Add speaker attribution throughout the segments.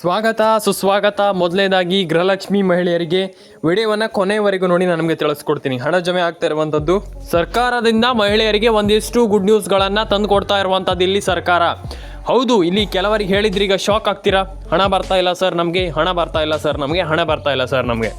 Speaker 1: ಸ್ವಾಗತ, ಸುಸ್ವಾಗತ. ಮೊದಲನೇದಾಗಿ ಗೃಹಲಕ್ಷ್ಮಿ ಮಹಿಳೆಯರಿಗೆ ವಿಡಿಯೋವನ್ನು ಕೊನೆವರೆಗೂ ನೋಡಿ ನಾನು ನಿಮಗೆ ತಿಳಿಸ್ಕೊಡ್ತೀನಿ. ಹಣ ಜಮೆ ಆಗ್ತಾ ಇರುವಂಥದ್ದು ಸರ್ಕಾರದಿಂದ ಮಹಿಳೆಯರಿಗೆ ಒಂದಿಷ್ಟು ಗುಡ್ ನ್ಯೂಸ್ಗಳನ್ನು ತಂದು ಕೊಡ್ತಾ ಇರುವಂಥದ್ದು ಇಲ್ಲಿ ಸರ್ಕಾರ. ಹೌದು, ಇಲ್ಲಿ ಕೆಲವರಿಗೆ ಹೇಳಿದ್ರೆ ಈಗ ಶಾಕ್ ಆಗ್ತೀರಾ? ಹಣ ಬರ್ತಾ ಇಲ್ಲ ಸರ್ ನಮಗೆ, ಹಣ ಬರ್ತಾ ಇಲ್ಲ ಸರ್ ನಮಗೆ, ಹಣ ಬರ್ತಾ ಇಲ್ಲ ಸರ್ ನಮಗೆ.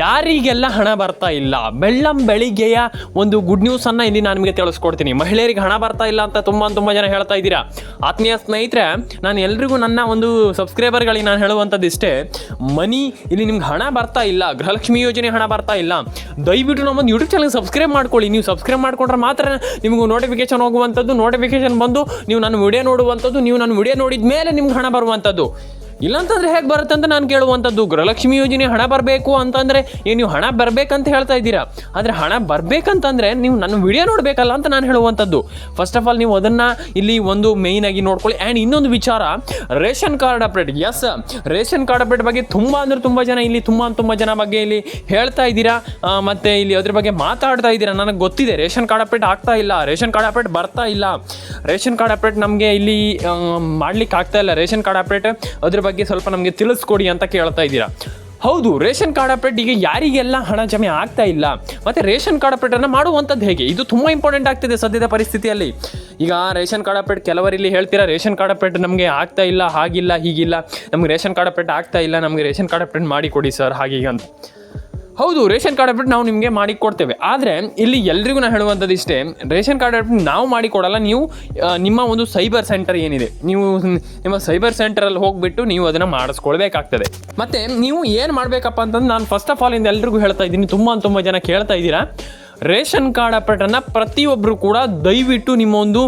Speaker 1: ಯಾರಿಗೆಲ್ಲ ಹಣ ಬರ್ತಾ ಇಲ್ಲ? ಬೆಳ್ಳಂ ಬೆಳಿಗ್ಗೆಯ ಒಂದು ಗುಡ್ ನ್ಯೂಸನ್ನು ಇಲ್ಲಿ ನಾನು ನಿಮಗೆ ತಿಳಿಸ್ಕೊಡ್ತೀನಿ. ಮಹಿಳೆಯರಿಗೆ ಹಣ ಬರ್ತಾ ಇಲ್ಲ ಅಂತ ತುಂಬ ತುಂಬ ಜನ ಹೇಳ್ತಾ ಇದ್ದೀರಾ? ಆತ್ಮೀಯ ಸ್ನೇಹಿತರೆ, ನಾನು ಎಲ್ರಿಗೂ ನನ್ನ ಒಂದು ಸಬ್ಸ್ಕ್ರೈಬರ್ಗಳಿಗೆ ನಾನು ಹೇಳುವಂಥದ್ದು ಇಷ್ಟೇ, ಮನಿ ಇಲ್ಲಿ ನಿಮ್ಗೆ ಹಣ ಬರ್ತಾ ಇಲ್ಲ, ಗೃಹಲಕ್ಷ್ಮಿ ಯೋಜನೆ ಹಣ ಬರ್ತಾ ಇಲ್ಲ. ದಯವಿಟ್ಟು ನಮ್ಮೊಂದು ಯೂಟ್ಯೂಬ್ ಚಾನಲ್ ಸಬ್ಸ್ಕ್ರೈಬ್ ಮಾಡ್ಕೊಳ್ಳಿ. ನೀವು ಸಬ್ಸ್ಕ್ರೈಬ್ ಮಾಡ್ಕೊಂಡ್ರೆ ಮಾತ್ರ ನಿಮಗೂ ನೋಟಿಫಿಕೇಶನ್ ಹೋಗುವಂಥದ್ದು ನೋಟಿಫಿಕೇಶನ್ ಬಂದು ನೀವು ನನ್ನ ವಿಡಿಯೋ ನೋಡುವಂಥದ್ದು, ನೀವು ನನ್ನ ವಿಡಿಯೋ ನೋಡಿದ ಮೇಲೆ ನಿಮ್ಗೆ ಹಣ ಬರುವಂಥದ್ದು. ಇಲ್ಲಾಂತಂದ್ರೆ ಹೇಗೆ ಬರುತ್ತೆ ಅಂತ ನಾನು ಕೇಳುವಂಥದ್ದು ಗೃಹಲಕ್ಷ್ಮಿ ಯೋಜನೆ ಹಣ ಬರಬೇಕು ಅಂತಂದರೆ ಏನು ನೀವು ಹಣ ಬರಬೇಕಂತ ಹೇಳ್ತಾ ಇದ್ದೀರಾ? ಆದರೆ ಹಣ ಬರಬೇಕಂತಂದರೆ ನೀವು ನನ್ನ ವಿಡಿಯೋ ನೋಡಬೇಕಲ್ಲ ಅಂತ ನಾನು ಹೇಳುವಂಥದ್ದು ಫಸ್ಟ್ ಆಫ್ ಆಲ್ ನೀವು ಅದನ್ನು ಇಲ್ಲಿ ಒಂದು ಮೇಯ್ನ್ ಆಗಿ ನೋಡ್ಕೊಳ್ಳಿ. ಆ್ಯಂಡ್ ಇನ್ನೊಂದು ವಿಚಾರ, ration card update yes ration card update ಬಗ್ಗೆ ತುಂಬ ಅಂದರೆ ತುಂಬ ಜನ ಇಲ್ಲಿ ತುಂಬ ತುಂಬ ಜನ ಬಗ್ಗೆ ಇಲ್ಲಿ ಹೇಳ್ತಾ ಇದ್ದೀರಾ. ಮತ್ತು ಇಲ್ಲಿ ಅದ್ರ ಬಗ್ಗೆ ಮಾತಾಡ್ತಾ ಇದ್ದೀರಾ. ನನಗೆ ಗೊತ್ತಿದೆ, ರೇಷನ್ ಕಾರ್ಡ್ ಅಪ್ಡೇಟ್ ಆಗ್ತಾ ಇಲ್ಲ. ರೇಷನ್ ಕಾರ್ಡ್ ಅಪ್ಡೇಟ್ ಬರ್ತಾ ಇಲ್ಲ. ರೇಷನ್ ಕಾರ್ಡ್ ಅಪ್ಡೇಟ್ ನಮಗೆ ಇಲ್ಲಿ ಮಾಡ್ಲಿಕ್ಕೆ ಆಗ್ತಾ ಇಲ್ಲ. ರೇಷನ್ ಕಾರ್ಡ್ ಅಪ್ಡೇಟ್ ಅದ್ರ ಬಗ್ಗೆ ಸ್ವಲ್ಪ ನಮಗೆ ತಿಳಿಸ್ಕೊಡಿ ಅಂತ ಕೇಳ್ತಾ ಇದ್ದೀರಾ. ಹೌದು, ರೇಷನ್ ಕಾರ್ಡ್ ಅಪ್ಡೇಟ್ ಈಗ ಯಾರಿಗೆಲ್ಲ ಹಣ ಜಮೆ ಆಗ್ತಾ ಇಲ್ಲ? ಮತ್ತೆ ರೇಷನ್ ಕಾರ್ಡ್ ಅಪ್ಡೇಟನ್ನು ಮಾಡುವಂಥದ್ದು ಹೇಗೆ? ಇದು ತುಂಬ ಇಂಪಾರ್ಟೆಂಟ್ ಆಗ್ತಿದೆ ಸದ್ಯದ ಪರಿಸ್ಥಿತಿಯಲ್ಲಿ. ಈಗ ರೇಷನ್ ಕಾರ್ಡ್ ಅಪ್ಡೇಟ್ ಕೆಲವರಿಲ್ಲಿ ಹೇಳ್ತೀರಾ, ರೇಷನ್ ಕಾರ್ಡ್ ಅಪ್ಡೇಟ್ ನಮಗೆ ಆಗ್ತಾ ಇಲ್ಲ, ಹಾಗಿಲ್ಲ, ಹೀಗಿಲ್ಲ. ನಮ್ಗೆ ರೇಷನ್ ಕಾರ್ಡ್ ಅಪ್ಡೇಟ್ ಆಗ್ತಾ ಇಲ್ಲ, ನಮಗೆ ರೇಷನ್ ಕಾರ್ಡ್ ಅಪ್ಡೇಟ್ ಮಾಡಿ ಕೊಡಿ ಸರ್ ಹಾಗೀಗ ಅಂತ ಹೌದು, ರೇಷನ್ ಕಾರ್ಡ್ ಅಪ್ಡೇಟ್ ನಾವು ನಿಮಗೆ ಮಾಡಿ ಕೊಡ್ತೇವೆ ಆದರೆ, ಇಲ್ಲಿ ಎಲ್ರಿಗೂ ನಾನು ಹೇಳುವಂಥದ್ದು ಇಷ್ಟೇ, ರೇಷನ್ ಕಾರ್ಡ್ ಅಪ್ಡೇಟ್ ನಾವು ಮಾಡಿ ಕೊಡಲ್ಲ ನೀವು ನಿಮ್ಮ ಒಂದು ಸೈಬರ್ ಸೆಂಟರ್ ಏನಿದೆ, ನೀವು ನಿಮ್ಮ ಸೈಬರ್ ಸೆಂಟರಲ್ಲಿ ಹೋಗಿಬಿಟ್ಟು ನೀವು ಅದನ್ನು ಮಾಡಿಸ್ಕೊಳ್ಬೇಕಾಗ್ತದೆ. ಮತ್ತು, ನೀವು ಏನು ಮಾಡಬೇಕಪ್ಪ ಅಂತಂದು ನಾನು ಫಸ್ಟ್ ಆಫ್ ಆಲ್ ಇಂದ ಎಲ್ರಿಗೂ ಹೇಳ್ತಾ ಇದ್ದೀನಿ, ತುಂಬ ತುಂಬ ಜನ ಕೇಳ್ತಾ ಇದ್ದೀರಾ. ರೇಷನ್ ಕಾರ್ಡ್ ಅಪ್ಡೇಟನ್ನು ಪ್ರತಿಯೊಬ್ಬರು ಕೂಡ ದಯವಿಟ್ಟು ನಿಮ್ಮ ಒಂದು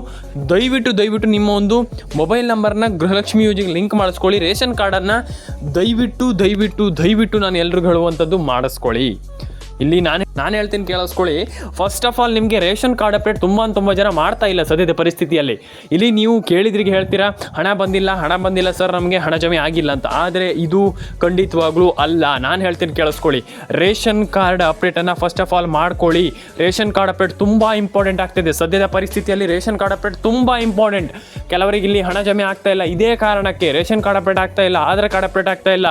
Speaker 1: ದಯವಿಟ್ಟು ದಯವಿಟ್ಟು ನಿಮ್ಮ ಒಂದು ಮೊಬೈಲ್ ನಂಬರ್ನ ಗೃಹಲಕ್ಷ್ಮಿ ಯೋಜನೆಗೆ ಲಿಂಕ್ ಮಾಡಿಸ್ಕೊಳ್ಳಿ. ರೇಷನ್ ಕಾರ್ಡನ್ನು ದಯವಿಟ್ಟು ದಯವಿಟ್ಟು ದಯವಿಟ್ಟು ನಾನು ಎಲ್ಲರಿಗೂ ಹೇಳುವಂಥದ್ದು ಮಾಡಿಸ್ಕೊಳ್ಳಿ. ಇಲ್ಲಿ ನಾನು ನಾನು ಹೇಳ್ತೀನಿ ಕೇಳಿಸ್ಕೊಳ್ಳಿ. ಫಸ್ಟ್ ಆಫ್ ಆಲ್ ನಿಮಗೆ ರೇಷನ್ ಕಾರ್ಡ್ ಅಪ್ಡೇಟ್ ತುಂಬ ತುಂಬ ಜನ ಮಾಡ್ತಾ ಇಲ್ಲ ಸದ್ಯದ ಪರಿಸ್ಥಿತಿಯಲ್ಲಿ. ಇಲ್ಲಿ ನೀವು ಕೇಳಿದ್ರಿಗೆ ಹೇಳ್ತೀರಾ, ಹಣ ಬಂದಿಲ್ಲ ಹಣ ಬಂದಿಲ್ಲ ಸರ್ ನಮಗೆ ಹಣ ಜಮೆ ಆಗಿಲ್ಲ ಅಂತ. ಆದರೆ ಇದು ಖಂಡಿತವಾಗ್ಲೂ ಅಲ್ಲ. ನಾನು ಹೇಳ್ತೀನಿ ಕೇಳಿಸ್ಕೊಳ್ಳಿ. ರೇಷನ್ ಕಾರ್ಡ್ ಅಪ್ಡೇಟನ್ನು ಫಸ್ಟ್ ಆಫ್ ಆಲ್ ಮಾಡ್ಕೊಳ್ಳಿ. ರೇಷನ್ ಕಾರ್ಡ್ ಅಪ್ಡೇಟ್ ತುಂಬ ಇಂಪಾರ್ಟೆಂಟ್ ಆಗ್ತಿದೆ. ಸದ್ಯದ ಪರಿಸ್ಥಿತಿಯಲ್ಲಿ ರೇಷನ್ ಕಾರ್ಡ್ ಅಪ್ಡೇಟ್ ತುಂಬ ಇಂಪಾರ್ಟೆಂಟ್ ಕೆಲವರಿಗೆ ಇಲ್ಲಿ ಹಣ ಜಮೆ ಆಗ್ತಾ ಇಲ್ಲ. ಇದೇ ಕಾರಣಕ್ಕೆ ರೇಷನ್ ಕಾರ್ಡ್ ಅಪ್ಡೇಟ್ ಆಗ್ತಾ ಇಲ್ಲ, ಆಧಾರ್ ಕಾರ್ಡ್ ಅಪ್ಡೇಟ್ ಆಗ್ತಾ ಇಲ್ಲ,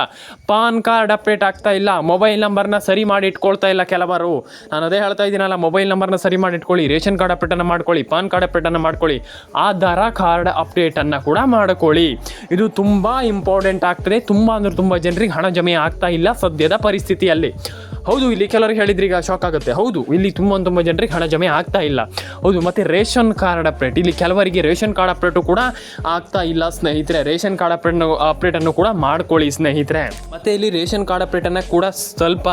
Speaker 1: ಪಾನ್ ಕಾರ್ಡ್ ಅಪ್ಡೇಟ್ ಆಗ್ತಾ ಇಲ್ಲ ಮೊಬೈಲ್ ನಂಬರ್ನ ಸರಿ ಮಾಡಿ ಇಟ್ಕೊಳ್ತಾ ಇಲ್ಲ. ಕೆಲವರು. ನಾನು ಅದೇ ಹೇಳ್ತಾ ಇದ್ದೀನಲ್ಲ ಮೊಬೈಲ್ ನಂಬರ್ನ ಸರಿ ಮಾಡಿ ಇಟ್ಕೊಳ್ಳಿ ರೇಷನ್ ಕಾರ್ಡ್ ಅಪ್ಡೇಟನ್ನು ಮಾಡ್ಕೊಳ್ಳಿ, ಪಾನ್ ಕಾರ್ಡ್ ಅಪ್ಡೇಟನ್ನು ಮಾಡ್ಕೊಳ್ಳಿ ಆಧಾರ ಕಾರ್ಡ್ ಅಪ್ಡೇಟನ್ನು ಕೂಡ ಮಾಡ್ಕೊಳ್ಳಿ. ಇದು ತುಂಬ ಇಂಪಾರ್ಟೆಂಟ್ ಆಗ್ತದೆ. ತುಂಬ ಅಂದ್ರೆ ತುಂಬ ಜನರಿಗೆ ಹಣ ಜಮೆ ಆಗ್ತಾ ಇಲ್ಲ ಸದ್ಯದ ಪರಿಸ್ಥಿತಿಯಲ್ಲಿ. ಹೌದು, ಇಲ್ಲಿ ಕೆಲವರಿಗೆ ಹೇಳಿದ್ರೆ ಈಗ ಶಾಕ್ ಆಗುತ್ತೆ. ಹೌದು, ಇಲ್ಲಿ ತುಂಬ ತುಂಬ ಜನರಿಗೆ ಹಣ ಜಮೆ ಆಗ್ತಾ ಇಲ್ಲ. ಹೌದು, ಮತ್ತು ರೇಷನ್ ಕಾರ್ಡ್ ಅಪ್ಡೇಟ್ ಇಲ್ಲಿ ಕೆಲವರಿಗೆ ರೇಷನ್ ಕಾರ್ಡ್ ಅಪ್ಡೇಟು ಕೂಡ ಆಗ್ತಾ ಇಲ್ಲ, ಸ್ನೇಹಿತರೆ. ರೇಷನ್ ಕಾರ್ಡ್ ಅಪ್ಡೇಟ್ ಅನ್ನು ಕೂಡ ಮಾಡ್ಕೊಳ್ಳಿ, ಸ್ನೇಹಿತರೆ. ಮತ್ತು ಇಲ್ಲಿ ರೇಷನ್ ಕಾರ್ಡ್ ಅಪ್ಡೇಟನ್ನು ಕೂಡ ಸ್ವಲ್ಪ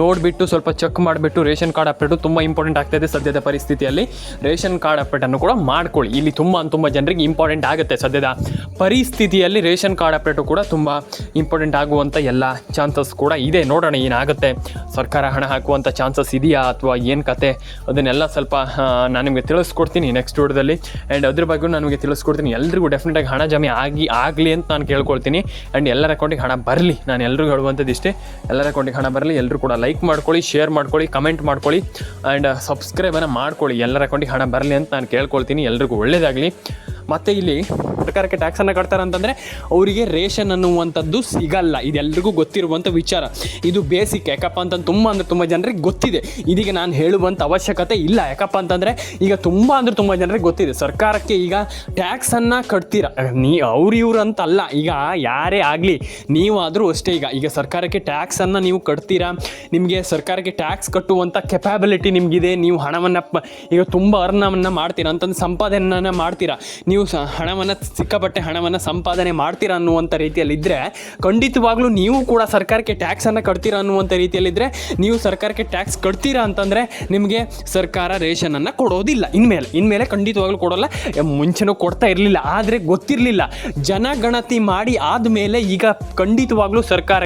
Speaker 1: ನೋಡಿಬಿಟ್ಟು, ಸ್ವಲ್ಪ ಚೆಕ್ ಮಾಡಿಬಿಟ್ಟು ರೇಷನ್ ಕಾರ್ಡ್ ಅಪ್ಡೇಟು ತುಂಬ ಇಂಪಾರ್ಟೆಂಟ್ ಆಗ್ತಾಯಿದೆ ಸದ್ಯದ ಪರಿಸ್ಥಿತಿಯಲ್ಲಿ. ರೇಷನ್ ಕಾರ್ಡ್ ಅಪ್ಡೇಟನ್ನು ಕೂಡ ಮಾಡ್ಕೊಳ್ಳಿ. ಇಲ್ಲಿ ತುಂಬ ತುಂಬ ಜನರಿಗೆ ಇಂಪಾರ್ಟೆಂಟ್ ಆಗುತ್ತೆ ಸದ್ಯದ ಪರಿಸ್ಥಿತಿಯಲ್ಲಿ ರೇಷನ್ ಕಾರ್ಡ್ ಅಪ್ಡೇಟು ಕೂಡ ತುಂಬ ಇಂಪಾರ್ಟೆಂಟ್ ಆಗುವಂಥ ಎಲ್ಲ ಚಾನ್ಸಸ್ ಕೂಡ ಇದೆ. ನೋಡೋಣ ಏನಾಗುತ್ತೆ. ಸರ್ಕಾರ ಹಣ ಹಾಕುವಂಥ ಚಾನ್ಸಸ್ ಇದೆಯಾ ಅಥವಾ ಏನು ಕತೆ? ಅದನ್ನೆಲ್ಲ ಸ್ವಲ್ಪ ನಾನು ನಿಮಗೆ ತಿಳಿಸ್ಕೊಡ್ತೀನಿ ನೆಕ್ಸ್ಟ್ ವಿಡಿಯೋದಲ್ಲಿ. ಆ್ಯಂಡ್ ಅದ್ರ ಬಗ್ಗೆ ನನಗೆ ತಿಳಿಸ್ಕೊಡ್ತೀನಿ. ಎಲ್ರಿಗೂ ಡೆಫಿನೆಟಾಗಿ ಹಣ ಜಮೆ ಆಗಿ, ಆಗಲಿ ಅಂತ ನಾನು ಕೇಳ್ಕೊಳ್ತೀನಿ. ಆ್ಯಂಡ್ ಎಲ್ಲರ ಅಕೌಂಟಿಗೆ ಹಣ ಬರಲಿ. ನಾನು ಎಲ್ರಿಗೂ ಹೇಳುವಂಥದ್ದು ಇಷ್ಟೇ. ಎಲ್ಲರ ಅಕೌಂಟಿಗೆ ಹಣ ಬರಲಿ. ಎಲ್ಲರೂ ಕೂಡ ಲೈಕ್ ಮಾಡ್ಕೊಳ್ಳಿ ಶೇರ್ ಮಾಡ್ಕೊಳ್ಳಿ ಕಮೆಂಟ್ ಮಾಡ್ಕೊಳ್ಳಿ. ಆ್ಯಂಡ್ ಸಬ್ಸ್ಕ್ರೈಬನ್ನು ಮಾಡ್ಕೊಳ್ಳಿ. ಎಲ್ಲರ ಅಕೌಂಟಿಗೆ ಹಣ ಬರಲಿ ಅಂತ ನಾನು ಕೇಳ್ಕೊಳ್ತೀನಿ. ಎಲ್ರಿಗೂ ಒಳ್ಳೆಯದಾಗಲಿ ಮತ್ತು ಇಲ್ಲಿ ಸರ್ಕಾರಕ್ಕೆ ಟ್ಯಾಕ್ಸನ್ನು ಕಟ್ತಾರೆ ಅಂತಂದರೆ ಅವರಿಗೆ ರೇಷನ್ ಅನ್ನುವಂಥದ್ದು ಸಿಗಲ್ಲ ಇದೆಲ್ಲರಿಗೂ ಗೊತ್ತಿರುವಂಥ ವಿಚಾರ. ಇದು ಬೇಸಿಕ್. ಯಾಕಪ್ಪ ಅಂತಂದು ತುಂಬ ಅಂದರೆ ತುಂಬ ಜನರಿಗೆ ಗೊತ್ತಿದೆ. ಇದೀಗ ನಾನು ಹೇಳುವಂಥ ಅವಶ್ಯಕತೆ ಇಲ್ಲ. ಯಾಕಪ್ಪ ಅಂತಂದರೆ ಈಗ ತುಂಬ ಅಂದರೆ ತುಂಬ ಜನರಿಗೆ ಗೊತ್ತಿದೆ. ಸರ್ಕಾರಕ್ಕೆ ಈಗ ಟ್ಯಾಕ್ಸನ್ನು ಕಟ್ತೀರ? ನೀ ಅವ್ರು ಇವ್ರು ಅಂತಲ್ಲ. ಈಗ ಯಾರೇ ಆಗಲಿ, ನೀವಾದರೂ ಅಷ್ಟೇ ಈಗ. ಈಗ ಸರ್ಕಾರಕ್ಕೆ ಟ್ಯಾಕ್ಸನ್ನು ನೀವು ಕಟ್ತೀರಾ? ನಿಮಗೆ ಸರ್ಕಾರಕ್ಕೆ ಟ್ಯಾಕ್ಸ್ ಕಟ್ಟುವಂಥ ಕೆಪಾಬಿಲಿಟಿ ನಿಮಗಿದೆ. ನೀವು ಹಣವನ್ನು ಈಗ ತುಂಬ ಅರ್ನವನ್ನು ಮಾಡ್ತೀರಾ? ಅಂತಂದು ಸಂಪಾದನೆ ಮಾಡ್ತೀರಾ? ನೀವು ಸ ಹಣವನ್ನು ಸಿಕ್ಕಾಪಟ್ಟೆ ಹಣವನ್ನು ಸಂಪಾದನೆ ಮಾಡ್ತೀರಾ ಅನ್ನುವಂಥ ರೀತಿಯಲ್ಲಿದ್ದರೆ ಖಂಡಿತವಾಗ್ಲೂ ನೀವು ಕೂಡ ಸರ್ಕಾರಕ್ಕೆ ಟ್ಯಾಕ್ಸನ್ನು ಕಟ್ತೀರಾ ಅನ್ನುವಂಥ ರೀತಿಯಲ್ಲಿದ್ದರೆ ನೀವು ಸರ್ಕಾರಕ್ಕೆ ಟ್ಯಾಕ್ಸ್ ಕಟ್ತೀರಾ ಅಂತಂದರೆ ನಿಮಗೆ ಸರ್ಕಾರ ರೇಷನನ್ನು ಕೊಡೋದಿಲ್ಲ. ಇನ್ಮೇಲೆ ಇನ್ಮೇಲೆ ಖಂಡಿತವಾಗ್ಲೂ ಕೊಡೋಲ್ಲ. ಮುಂಚೆನೂ ಕೊಡ್ತಾ ಇರಲಿಲ್ಲ, ಆದರೆ ಗೊತ್ತಿರಲಿಲ್ಲ. ಜನಗಣತಿ ಮಾಡಿ ಆದಮೇಲೆ ಈಗ ಖಂಡಿತವಾಗ್ಲೂ ಸರ್ಕಾರ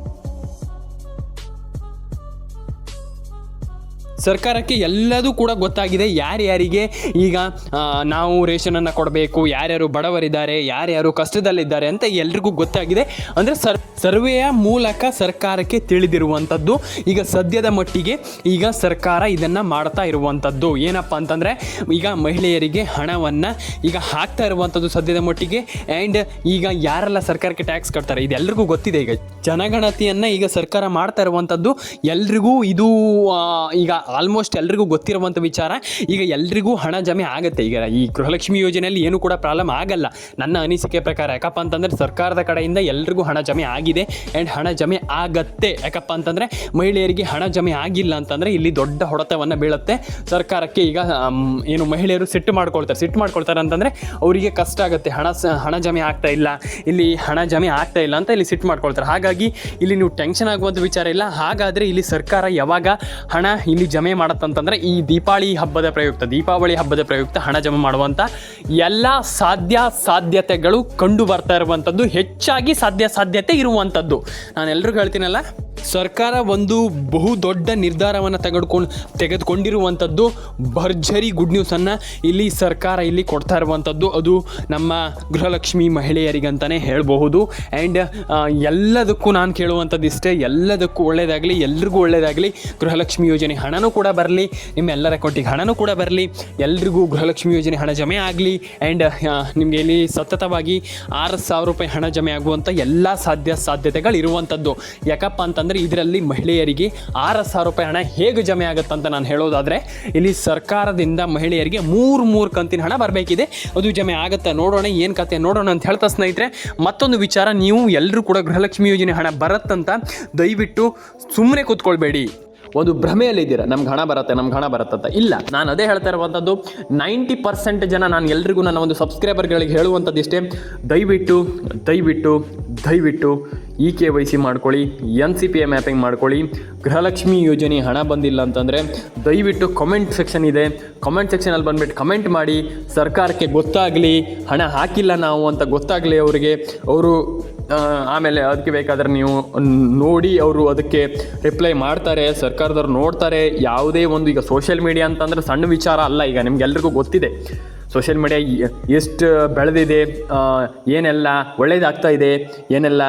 Speaker 1: ಸರ್ಕಾರಕ್ಕೆ ಎಲ್ಲದೂ ಕೂಡ ಗೊತ್ತಾಗಿದೆ ಯಾರ್ಯಾರಿಗೆ ಈಗ ನಾವು ರೇಷನನ್ನು ಕೊಡಬೇಕು, ಯಾರ್ಯಾರು ಬಡವರಿದ್ದಾರೆ, ಯಾರ್ಯಾರು ಕಷ್ಟದಲ್ಲಿದ್ದಾರೆ ಅಂತ ಎಲ್ರಿಗೂ ಗೊತ್ತಾಗಿದೆ. ಅಂದರೆ ಸರ್, ಸರ್ವೆಯ ಮೂಲಕ ಸರ್ಕಾರಕ್ಕೆ ತಿಳಿದಿರುವಂಥದ್ದು ಈಗ ಸದ್ಯದ ಮಟ್ಟಿಗೆ ಈಗ ಸರ್ಕಾರ ಇದನ್ನು ಮಾಡ್ತಾ ಇರುವಂಥದ್ದು ಏನಪ್ಪ ಅಂತಂದರೆ, ಈಗ ಮಹಿಳೆಯರಿಗೆ ಹಣವನ್ನು ಈಗ ಹಾಕ್ತಾ ಇರುವಂಥದ್ದು ಸದ್ಯದ ಮಟ್ಟಿಗೆ. ಆ್ಯಂಡ್ ಈಗ ಯಾರೆಲ್ಲ ಸರ್ಕಾರಕ್ಕೆ ಟ್ಯಾಕ್ಸ್ ಕಟ್ತಾರೆ ಇದೆಲ್ಲರಿಗೂ ಗೊತ್ತಿದೆ ಈಗ. ಜನಗಣತಿಯನ್ನು ಈಗ ಸರ್ಕಾರ ಮಾಡ್ತಾ ಇರುವಂಥದ್ದು ಎಲ್ರಿಗೂ ಇದು ಈಗ ಆಲ್ಮೋಸ್ಟ್ ಎಲ್ರಿಗೂ ಗೊತ್ತಿರುವಂಥ ವಿಚಾರ. ಈಗ ಎಲ್ರಿಗೂ ಹಣ ಜಮೆ ಆಗುತ್ತೆ. ಈಗ ಈ ಗೃಹಲಕ್ಷ್ಮಿ ಯೋಜನೆಯಲ್ಲಿ ಏನು ಕೂಡ ಪ್ರಾಬ್ಲಮ್ ಆಗಲ್ಲ. ನನ್ನ ಅನಿಸಿಕೆ ಪ್ರಕಾರ ಯಾಕಪ್ಪ ಅಂತಂದರೆ ಸರ್ಕಾರದ ಕಡೆಯಿಂದ ಎಲ್ರಿಗೂ ಹಣ ಜಮೆ ಆಗಿದೆ. ಆ್ಯಂಡ್ ಹಣ ಜಮೆ ಆಗತ್ತೆ. ಯಾಕಪ್ಪ ಅಂತಂದರೆ ಮಹಿಳೆಯರಿಗೆ ಹಣ ಜಮೆ ಆಗಿಲ್ಲ ಅಂತಂದರೆ ಇಲ್ಲಿ ದೊಡ್ಡ ಹೊಡೆತವನ್ನು ಬೀಳುತ್ತೆ. ಸರ್ಕಾರಕ್ಕೆ ಈಗ ಏನು ಮಹಿಳೆಯರು ಸಿಟ್ಟು ಮಾಡ್ಕೊಳ್ತಾರೆ. ಸಿಟ್ಟು ಮಾಡ್ಕೊಳ್ತಾರೆ ಅಂತಂದರೆ ಅವರಿಗೆ ಕಷ್ಟ ಆಗುತ್ತೆ. ಹಣ ಹಣ ಜಮೆ ಆಗ್ತಾ ಇಲ್ಲ. ಇಲ್ಲಿ ಹಣ ಜಮೆ ಆಗ್ತಾ ಇಲ್ಲ ಅಂತ ಇಲ್ಲಿ ಸಿಟ್ಟು ಮಾಡ್ಕೊಳ್ತಾರೆ. ಹಾಗಾಗಿ ಇಲ್ಲಿ ನೀವು ಟೆನ್ಷನ್ ಆಗುವಂಥ ವಿಚಾರ ಇಲ್ಲ. ಹಾಗಾದರೆ ಇಲ್ಲಿ ಸರ್ಕಾರ ಯಾವಾಗ ಹಣ ಇಲ್ಲಿ ಜಮೆ ಮಾಡತ್ತಂತಂದರೆ ಈ ದೀಪಾವಳಿ ಹಬ್ಬದ ಪ್ರಯುಕ್ತ, ದೀಪಾವಳಿ ಹಬ್ಬದ ಪ್ರಯುಕ್ತ ಹಣ ಜಮೆ ಮಾಡುವಂಥ ಎಲ್ಲ ಸಾಧ್ಯ ಸಾಧ್ಯತೆಗಳು ಕಂಡು ಬರ್ತಾ ಇರುವಂಥದ್ದು ಹೆಚ್ಚಾಗಿ ಸಾಧ್ಯ ಸಾಧ್ಯತೆ ಇರುವಂಥದ್ದು ನಾನು ಎಲ್ರಿಗೂ ಹೇಳ್ತೀನಲ್ಲ ಸರ್ಕಾರ ಒಂದು ಬಹು ದೊಡ್ಡ ನಿರ್ಧಾರವನ್ನು ತೆಗೆದುಕೊಂಡು ತೆಗೆದುಕೊಂಡಿರುವಂಥದ್ದು ಭರ್ಜರಿ ಗುಡ್ ನ್ಯೂಸನ್ನು ಇಲ್ಲಿ ಸರ್ಕಾರ ಇಲ್ಲಿ ಕೊಡ್ತಾ ಇರುವಂಥದ್ದು. ಅದು ನಮ್ಮ ಗೃಹಲಕ್ಷ್ಮಿ ಮಹಿಳೆಯರಿಗಂತಲೇ ಹೇಳಬಹುದು. ಆ್ಯಂಡ್ ಎಲ್ಲದಕ್ಕೂ ನಾನು ಕೇಳುವಂಥದ್ದು ಇಷ್ಟೇ, ಎಲ್ಲದಕ್ಕೂ ಒಳ್ಳೆಯದಾಗಲಿ ಎಲ್ರಿಗೂ ಒಳ್ಳೆಯದಾಗಲಿ ಗೃಹಲಕ್ಷ್ಮಿ ಯೋಜನೆ ಹಣನೂ ಕೂಡ ಬರಲಿ ನಿಮ್ಮ ಎಲ್ಲರ ಅಕೌಂಟಿಗೆ ಹಣನೂ ಕೂಡ ಬರಲಿ, ಎಲ್ರಿಗೂ ಗೃಹಲಕ್ಷ್ಮಿ ಯೋಜನೆ ಹಣ ಜಮೆ ಆಗಲಿ ಆ್ಯಂಡ್ ನಿಮಗೆ ಇಲ್ಲಿ ಸತತವಾಗಿ ಆರು ಸಾವಿರ ರೂಪಾಯಿ ಹಣ ಜಮೆ ಆಗುವಂಥ ಎಲ್ಲ ಸಾಧ್ಯ ಸಾಧ್ಯತೆಗಳು ಇರುವಂಥದ್ದು ಯಾಕಪ್ಪ ಅಂತಂದರೆ ಇದರಲ್ಲಿ ಮಹಿಳೆಯರಿಗೆ ಆರು ಸಾವಿರ ರೂಪಾಯಿ ಹಣ ಹೇಗೆ ಜಮೆ ಅಂತ ನಾನು ಹೇಳೋದಾದರೆ, ಇಲ್ಲಿ ಸರ್ಕಾರದಿಂದ ಮಹಿಳೆಯರಿಗೆ ಮೂರು ಮೂರು ಕಂತಿನ ಹಣ ಬರಬೇಕಿದೆ. ಅದು ಜಮೆ ಆಗುತ್ತೆ ನೋಡೋಣ, ಏನು ಕತೆ ನೋಡೋಣ ಅಂತ ಹೇಳ್ತಾ ಸ್ನೇಹಿತರೆ, ಮತ್ತೊಂದು ವಿಚಾರ, ನೀವು ಎಲ್ಲರೂ ಕೂಡ ಗೃಹಲಕ್ಷ್ಮಿ ಯೋಜನೆ ಹಣ ಬರುತ್ತಂತ ದಯವಿಟ್ಟು ಸುಮ್ಮನೆ ಕೂತ್ಕೊಳ್ಬೇಡಿ. ಒಂದು ಭ್ರಮೆಯಲ್ಲಿದ್ದೀರಾ ನಮ್ಗೆ ಹಣ ಬರುತ್ತೆ, ನಮ್ಗೆ ಹಣ ಬರುತ್ತಂತ ಇಲ್ಲ, ನಾನು ಅದೇ ಹೇಳ್ತಾ ಇರುವಂಥದ್ದು ನೈಂಟಿ ಪರ್ಸೆಂಟ್ ಜನ ನಾನು ಎಲ್ರಿಗೂ ನನ್ನ ಒಂದು ಸಬ್ಸ್ಕ್ರೈಬರ್ಗಳಿಗೆ ಹೇಳುವಂಥದ್ದು ಇಷ್ಟೇ. ದಯವಿಟ್ಟು ದಯವಿಟ್ಟು ದಯವಿಟ್ಟು ಇ ಕೆ ವೈ ಸಿ ಮಾಡ್ಕೊಳ್ಳಿ, N C P A mapping ಮಾಡ್ಕೊಳ್ಳಿ. ಗೃಹಲಕ್ಷ್ಮಿ ಯೋಜನೆ ಹಣ ಬಂದಿಲ್ಲ ಅಂತಂದರೆ ದಯವಿಟ್ಟು ಕಮೆಂಟ್ ಸೆಕ್ಷನ್ ಇದೆ. ಕಮೆಂಟ್ ಸೆಕ್ಷನಲ್ಲಿ ಬಂದುಬಿಟ್ಟು ಕಮೆಂಟ್ ಮಾಡಿ, ಸರ್ಕಾರಕ್ಕೆ ಗೊತ್ತಾಗಲಿ, ಹಣ ಹಾಕಿಲ್ಲ ನಾವು ಅಂತ ಗೊತ್ತಾಗಲಿ ಅವರಿಗೆ, ಅವರು ಆಮೇಲೆ ಅದಕ್ಕೆ ಬೇಕಾದ್ರೆ ನೀವು ನೋಡಿ ಅವರು ಅದಕ್ಕೆ ರಿಪ್ಲೈ ಮಾಡ್ತಾರೆ, ಸರ್ಕಾರದವ್ರು ನೋಡ್ತಾರೆ. ಯಾವುದೇ ಒಂದು ಈಗ ಸೋಷಿಯಲ್ ಮೀಡಿಯಾ ಅಂತಂದ್ರೆ ಸಣ್ಣ ವಿಚಾರ ಅಲ್ಲ, ಈಗ ನಿಮ್ಗೆಲ್ರಿಗೂ ಗೊತ್ತಿದೆ. ಸೋಷಿಯಲ್ ಮೀಡಿಯಾ ಎಷ್ಟು ಬೆಳೆದಿದೆ ಏನೆಲ್ಲ ಒಳ್ಳೇದಾಗ್ತಾ ಇದೆ, ಏನೆಲ್ಲ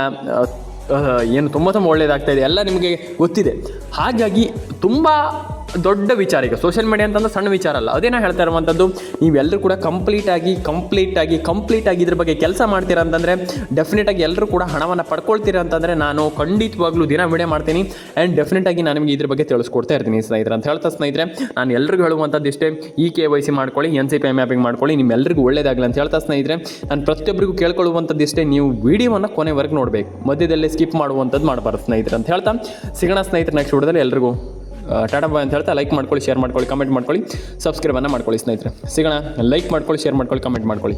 Speaker 1: ಏನು ತುಂಬ ತುಂಬ ಒಳ್ಳೇದಾಗ್ತಾ ಇದೆ, ಎಲ್ಲ ನಿಮಗೆ ಗೊತ್ತಿದೆ. ಹಾಗಾಗಿ ತುಂಬ ದೊಡ್ಡ ವಿಚಾರ ಈಗ ಸೋಷಿಯಲ್ ಮೀಡಿಯಾ ಅಂತಂದ್ರೆ ಸಣ್ಣ ವಿಚಾರ ಅಲ್ಲ. ಅದೇನೋ ಹೇಳ್ತಾ ಇರುವಂಥದ್ದು, ನೀವೆಲ್ಲರೂ ಕೂಡ ಕಂಪ್ಲೀಟ್ ಆಗಿ ಕಂಪ್ಲೀಟ್ ಆಗಿ ಕಂಪ್ಲೀಟ್ ಆಗಿ ಇದ್ರ ಬಗ್ಗೆ ಕೆಲಸ ಮಾಡ್ತೀರಾ ಅಂತಂದರೆ ಡೆಫಿನೆಟ್ ಆಗಿ ಎಲ್ಲರೂ ಕೂಡ ಹಣವನ್ನು ಪಡ್ಕೊಳ್ತೀರಾ ಅಂತಂದರೆ ನಾನು ಖಂಡಿತವಾಗ್ಲೂ ದಿನ ವಿಡಿಯೋ ಮಾಡ್ತೀನಿ. ಆ್ಯಂಡ್ ಡೆಫಿನೆಟ್ ಆಗಿ ನಾನು ನಿಮಗೆ ಇದ್ರ ಬಗ್ಗೆ ತಿಳಿಸ್ಕೊಡ್ತಾ ಇರ್ತೀನಿ ಸ್ನೇಹಿತರೆ ಅಂತ ಹೇಳ್ತಾ ಸ್ನೇಹಿತರೆ, ನಾನು ಎಲ್ರಿಗೂ ಹೇಳುವಂಥದ್ದು ಇಷ್ಟೇ ಇ ಕೆ ವೈ ಸಿ ಮಾಡ್ಕೊಳ್ಳಿ ಎನ್ ಸಿ ಪಿ ಮ್ಯಾಪಿಂಗ್ ಮಾಡ್ಕೊಳ್ಳಿ ನಿಮ್ಮೆಲ್ಲರಿಗೂ ಒಳ್ಳೇದಾಗಲಿ ಅಂತ ಹೇಳ್ತಾ ಸ್ನೇಹಿತರೆ. ನಾನು ಪ್ರತಿಯೊಬ್ಬರಿಗೂ ಕೇಳ್ಕೊಳ್ಳುವಂಥದ್ದು ಇಷ್ಟೇ, ನೀವು ವಿಡಿಯೋವನ್ನು ಕೊನೆವರೆಗೆ ನೋಡಬೇಕು. ಮಧ್ಯದಲ್ಲೇ ಸ್ಕಿಪ್ ಮಾಡುವಂಥದ್ದು ಮಾಡಬಾರ್ದು ಸ್ನೇಹಿತರೆ ಅಂತ ಹೇಳ್ತಾ. ಸಿಗೋಣ ಸ್ನೇಹಿತರೆ ನೆಕ್ಸ್ಟ್ ವಿಡಿಯೋದಲ್ಲಿ ಎಲ್ರಿಗೂ. ಟಾಟಾ ಬಾಯ್ ಅಂತ ಹೇಳ್ತಾ ಲೈಕ್ ಮಾಡ್ಕೊಳ್ಳಿ ಶೇರ್ ಮಾಡ್ಕೊಳ್ಳಿ ಕಮೆಂಟ್ ಮಾಡ್ಕೊಳ್ಳಿ ಸಬ್ಸ್ಕ್ರೈಬನ್ನು ಮಾಡ್ಕೊಳ್ಳಿ ಸ್ನೇಹಿತರೆ. ಸಿಗೋಣ ಲೈಕ್ ಮಾಡ್ಕೊಳ್ಳಿ ಶೇರ್ ಮಾಡ್ಕೊಳ್ಳಿ ಕಮೆಂಟ್ ಮಾಡ್ಕೊಳ್ಳಿ.